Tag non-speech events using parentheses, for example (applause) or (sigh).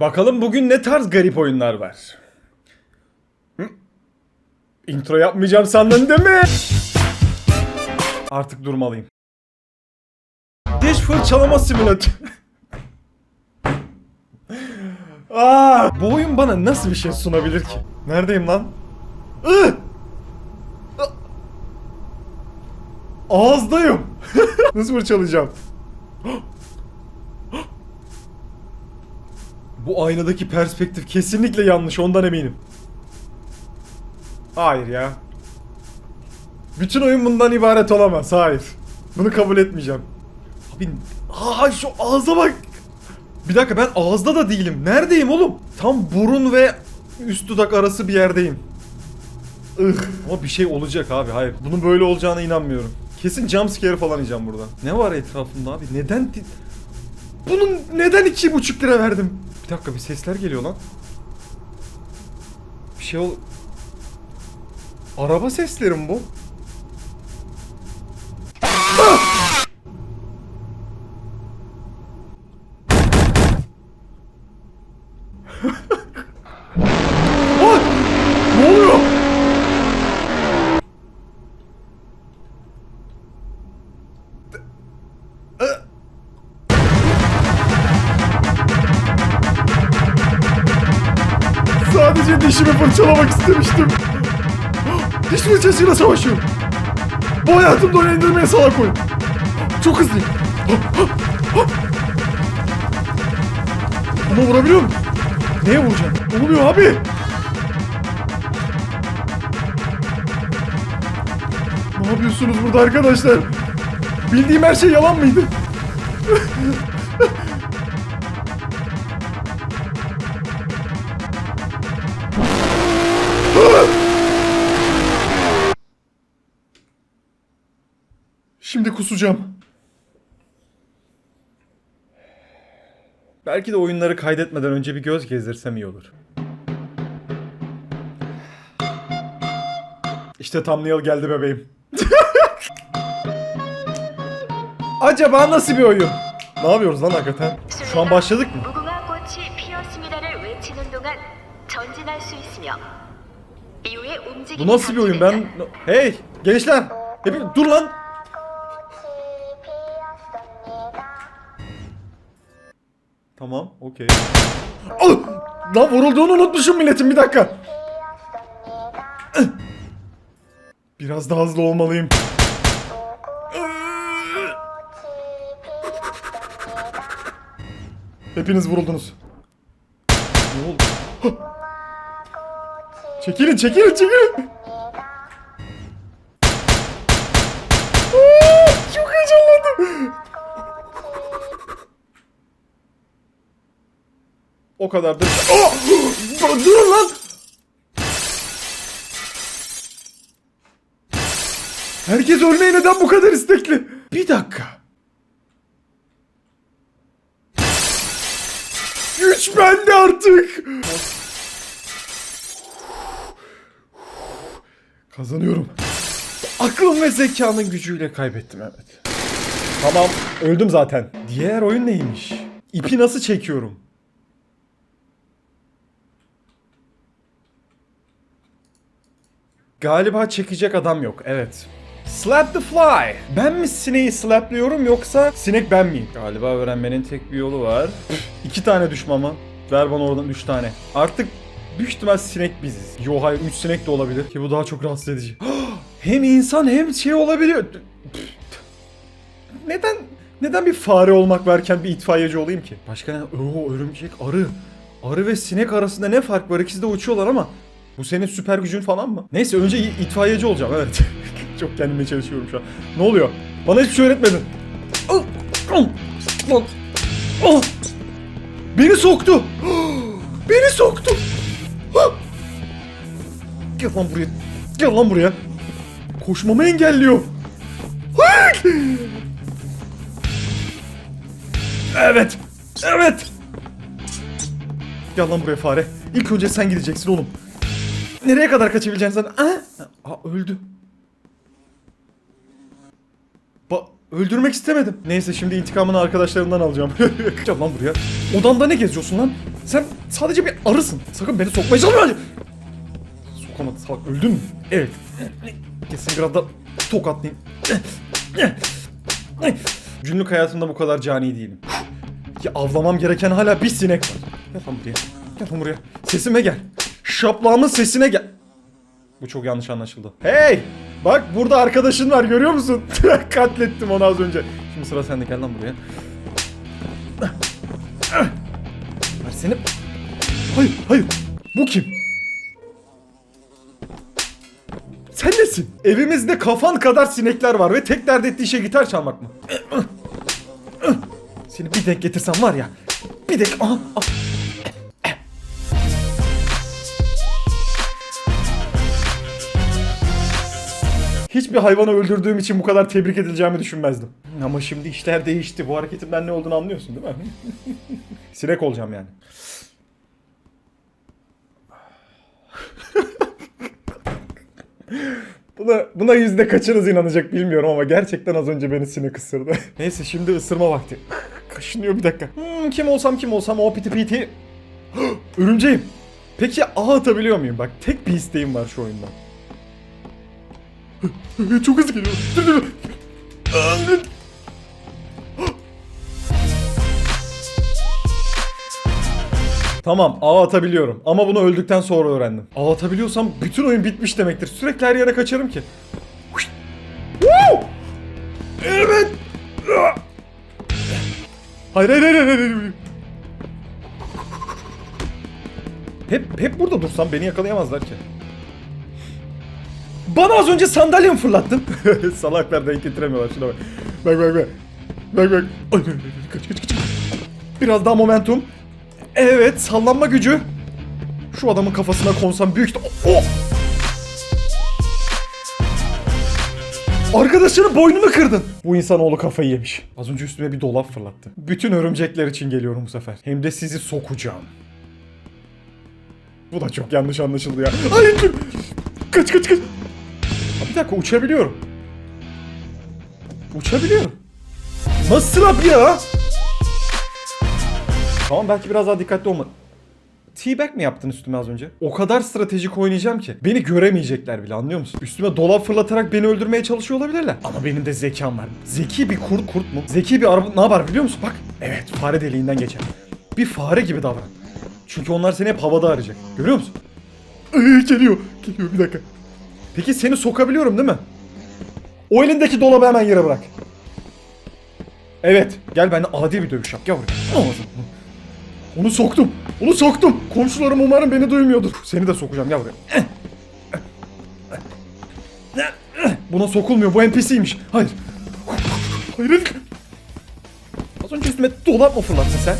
Bakalım bugün ne tarz garip oyunlar var. Hı? Intro yapmayacağım sandın değil mi? Artık durmalıyım. Diş fırçalama simülatörü. Aa, (laughs) bu oyun bana nasıl bir şey sunabilir ki? Neredeyim lan? Ih! Ağızdayım. (laughs) nasıl fırçalayacağım? (gasps) Bu aynadaki perspektif kesinlikle yanlış ondan eminim. Hayır ya. Bütün oyun bundan ibaret olamaz. Hayır. Bunu kabul etmeyeceğim. Abi aa şu ağza bak. Bir dakika ben ağızda da değilim. Neredeyim oğlum? Tam burun ve üst dudak arası bir yerdeyim. Ih. Ama bir şey olacak abi. Hayır. Bunun böyle olacağına inanmıyorum. Kesin jumpscare falan yiyeceğim burada. Ne var etrafımda abi? Neden... Bunun neden iki buçuk lira verdim? Bir dakika bir sesler geliyor lan. Bir şey ol... Araba sesleri mi bu? (laughs) Sadece dişimi fırçalamak istemiştim. Diş fırçasıyla savaşıyorum. Bu hayatımda oyun indirmeye salak oyun. Çok hızlıyım. Ama vurabiliyor muyum? Neye vuracağım? Ne abi? Ne yapıyorsunuz burada arkadaşlar? Bildiğim her şey yalan mıydı? kusacağım. Belki de oyunları kaydetmeden önce bir göz gezdirsem iyi olur. İşte thumbnail geldi bebeğim. (laughs) Acaba nasıl bir oyun? Ne yapıyoruz lan hakikaten? Şu an başladık mı? Bu nasıl bir oyun ben... Hey! Gençler! Hep... Dur lan! Tamam, okey. Ah! Lan vurulduğunu unutmuşum milletin bir dakika. Biraz daha hızlı olmalıyım. Hepiniz vuruldunuz. Ne oldu? Çekilin, çekilin, çekilin. O kadardır. Aa! Durun lan! Herkes ölmeye neden bu kadar istekli? Bir dakika. Güç bende artık. Kazanıyorum. Aklım ve zekanın gücüyle kaybettim evet. Tamam öldüm zaten. Diğer oyun neymiş? İpi nasıl çekiyorum? Galiba çekecek adam yok evet. Slap the fly. Ben mi sineği slaplıyorum yoksa sinek ben miyim? Galiba öğrenmenin tek bir yolu var. İki tane düşmama. Ver bana oradan üç tane. Artık büyük ihtimal sinek biziz. Yo hayır üç sinek de olabilir ki bu daha çok rahatsız edici. (gasps) hem insan hem şey olabiliyor. Neden neden bir fare olmak varken bir itfaiyeci olayım ki? Başka ne? Oo örümcek, arı. Arı ve sinek arasında ne fark var? İkisi de uçuyorlar ama bu senin süper gücün falan mı? Neyse önce itfaiyeci olacağım evet. (laughs) Çok kendime çalışıyorum şu an. Ne oluyor? Bana hiçbir şey öğretmedin. Ah! Lan! Ah! Beni soktu. (gasps) Beni soktu. Gel lan buraya. Gel lan buraya. Koşmamı engelliyor. Evet. Evet. Gel lan buraya fare. İlk önce sen gideceksin oğlum. Nereye kadar kaçabileceksin sen? Aa, Aa öldü. Ba öldürmek istemedim. Neyse şimdi intikamını arkadaşlarımdan alacağım. (laughs) Gel lan buraya. Odanda ne geziyorsun lan? Sen sadece bir arısın. Sakın beni sokmaya çalışma. Sokamadı salak. Öldün mü? Evet. Kesin biraz tokatlayayım. Günlük hayatımda bu kadar cani değilim. Ya avlamam gereken hala bir sinek var. Gel lan buraya. Gel lan buraya. Sesime gel. Şaplağımın sesine gel. Bu çok yanlış anlaşıldı. Hey! Bak burada arkadaşın var görüyor musun? (laughs) Katlettim onu az önce. Şimdi sıra sende gel lan buraya. Ver seni. Hayır hayır. Bu kim? Sen nesin? Evimizde kafan kadar sinekler var ve tek dert ettiği şey gitar çalmak mı? Seni bir denk getirsem var ya. Bir denk... Aha, aha. Hiçbir hayvanı öldürdüğüm için bu kadar tebrik edileceğimi düşünmezdim. Ama şimdi işler değişti. Bu hareketimden ne olduğunu anlıyorsun değil mi? (laughs) Sinek olacağım yani. Buna, buna yüzde kaçınız inanacak bilmiyorum ama gerçekten az önce beni sinek ısırdı. (laughs) Neyse şimdi ısırma vakti. Kaşınıyor bir dakika. Hmm, kim olsam kim olsam o piti piti. (gasps) Örümceğim. Peki ağ atabiliyor muyum? Bak tek bir isteğim var şu oyunda. Çok hızlı geliyor. Dur dur. Tamam ağ atabiliyorum ama bunu öldükten sonra öğrendim. Ağ atabiliyorsam bütün oyun bitmiş demektir. Sürekli her yere kaçarım ki. Evet. Hayır hayır hayır hayır. hayır. Hep, hep burada dursam beni yakalayamazlar ki. Bana az önce sandalye mi fırlattın? (laughs) Salaklar denk getiremiyorlar şuna bak. Bak bak bak. Bak bak. Ay, kaç kaç kaç. Biraz daha momentum. Evet sallanma gücü. Şu adamın kafasına konsam büyük... Oh! Arkadaşının boynunu kırdın. Bu insanoğlu kafayı yemiş. Az önce üstüme bir dolap fırlattı. Bütün örümcekler için geliyorum bu sefer. Hem de sizi sokacağım. Bu da çok yanlış anlaşıldı ya. Ay. Kaç kaç kaç. Bir dakika uçabiliyorum. Uçabiliyorum. Nasıl abi ya? Tamam belki biraz daha dikkatli olma. Teabag mi yaptın üstüme az önce? O kadar stratejik oynayacağım ki. Beni göremeyecekler bile anlıyor musun? Üstüme dolap fırlatarak beni öldürmeye çalışıyor olabilirler. Ama benim de zekam var. Zeki bir kurt kurt mu? Zeki bir araba ne yapar biliyor musun? Bak. Evet fare deliğinden geçer. Bir fare gibi davran. Çünkü onlar seni hep havada arayacak. Görüyor musun? Ee, geliyor. Geliyor bir dakika. Peki seni sokabiliyorum değil mi? O elindeki dolabı hemen yere bırak. Evet. Gel benimle adi bir dövüş yap. Gel buraya. Olmasın. Onu soktum. Onu soktum. Komşularım umarım beni duymuyordur. Seni de sokacağım. Gel buraya. Buna sokulmuyor. Bu NPC'ymiş. Hayır. Hayır. Az önce üstüme dolap mı fırlattın sen?